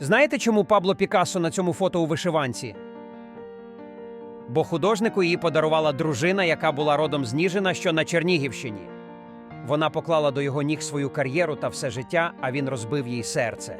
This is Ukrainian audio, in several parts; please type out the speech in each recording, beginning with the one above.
Знаєте, чому Пабло Пікассо на цьому фото у вишиванці? Бо художнику її подарувала дружина, яка була родом з Ніжина, що на Чернігівщині. Вона поклала до його ніг свою кар'єру та все життя, а він розбив їй серце.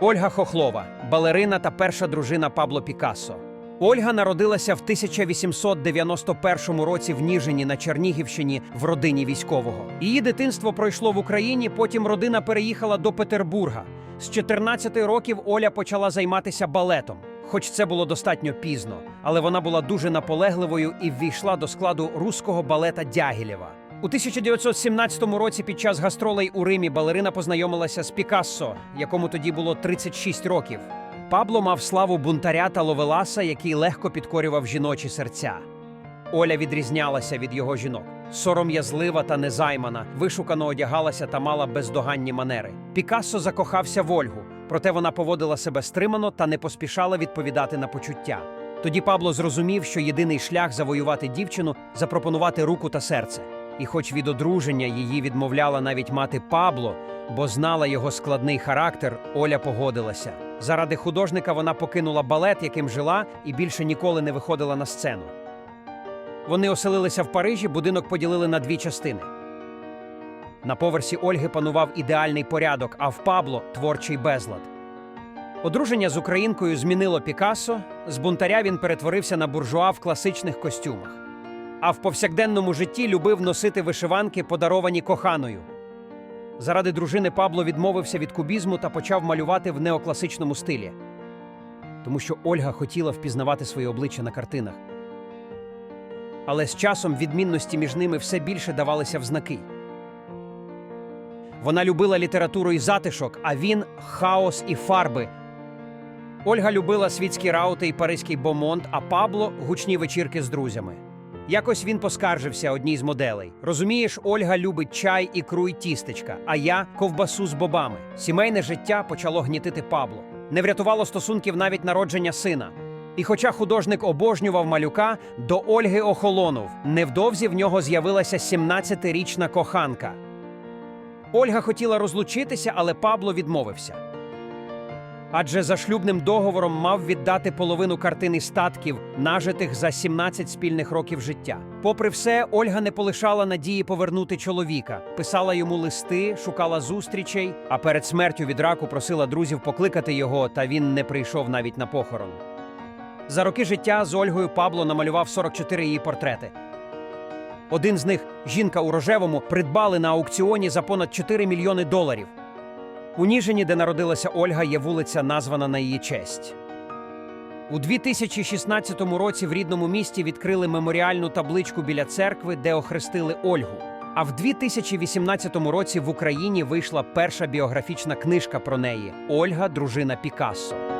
Ольга Хохлова, балерина та перша дружина Пабло Пікассо. Ольга народилася в 1891 році в Ніжині на Чернігівщині в родині військового. Її дитинство пройшло в Україні, потім родина переїхала до Петербурга. З 14 років Оля почала займатися балетом. Хоч це було достатньо пізно, але вона була дуже наполегливою і ввійшла до складу руського балета Дягілєва. У 1917 році під час гастролей у Римі балерина познайомилася з Пікассо, якому тоді було 36 років. Пабло мав славу бунтаря та ловеласа, який легко підкорював жіночі серця. Оля відрізнялася від його жінок. Сором'язлива та незаймана, вишукано одягалася та мала бездоганні манери. Пікассо закохався в Ольгу, проте вона поводила себе стримано та не поспішала відповідати на почуття. Тоді Пабло зрозумів, що єдиний шлях завоювати дівчину запропонувати руку та серце. І, хоч від одруження її відмовляла навіть мати Пабло, бо знала його складний характер, Оля погодилася. Заради художника вона покинула балет, яким жила, і більше ніколи не виходила на сцену. Вони оселилися в Парижі, будинок поділили на дві частини. На поверсі Ольги панував ідеальний порядок, а в Пабло творчий безлад. Одруження з українкою змінило Пікассо, з бунтаря він перетворився на буржуа в класичних костюмах. А в повсякденному житті любив носити вишиванки, подаровані коханою. Заради дружини Пабло відмовився від кубізму та почав малювати в неокласичному стилі, тому що Ольга хотіла впізнавати своє обличчя на картинах. Але з часом відмінності між ними все більше давалися в знаки. Вона любила літературу і затишок, а він хаос і фарби. Ольга любила світські раути і паризький бомонд, а Пабло гучні вечірки з друзями. Якось він поскаржився одній з моделей. Розумієш, Ольга любить чай, ікру й тістечка, а я ковбасу з бобами. Сімейне життя почало гнітити Пабло. Не врятувало стосунків навіть народження сина. І хоча художник обожнював малюка, до Ольги охолонув. Невдовзі в нього з'явилася 17-річна коханка. Ольга хотіла розлучитися, але Пабло відмовився. Адже за шлюбним договором мав віддати половину картини статків, нажитих за 17 спільних років життя. Попри все, Ольга не полишала надії повернути чоловіка, писала йому листи, шукала зустрічей, а перед смертю від раку просила друзів покликати його, та він не прийшов навіть на похорон. За роки життя з Ольгою Пабло намалював 44 її портрети. Один з них, жінка у рожевому, придбали на аукціоні за понад 4 мільйони доларів. У Ніжині, де народилася Ольга, є вулиця, названа на її честь. У 2016 році в рідному місті відкрили меморіальну табличку біля церкви, де охрестили Ольгу. А в 2018 році в Україні вийшла перша біографічна книжка про неї Ольга, дружина Пікассо.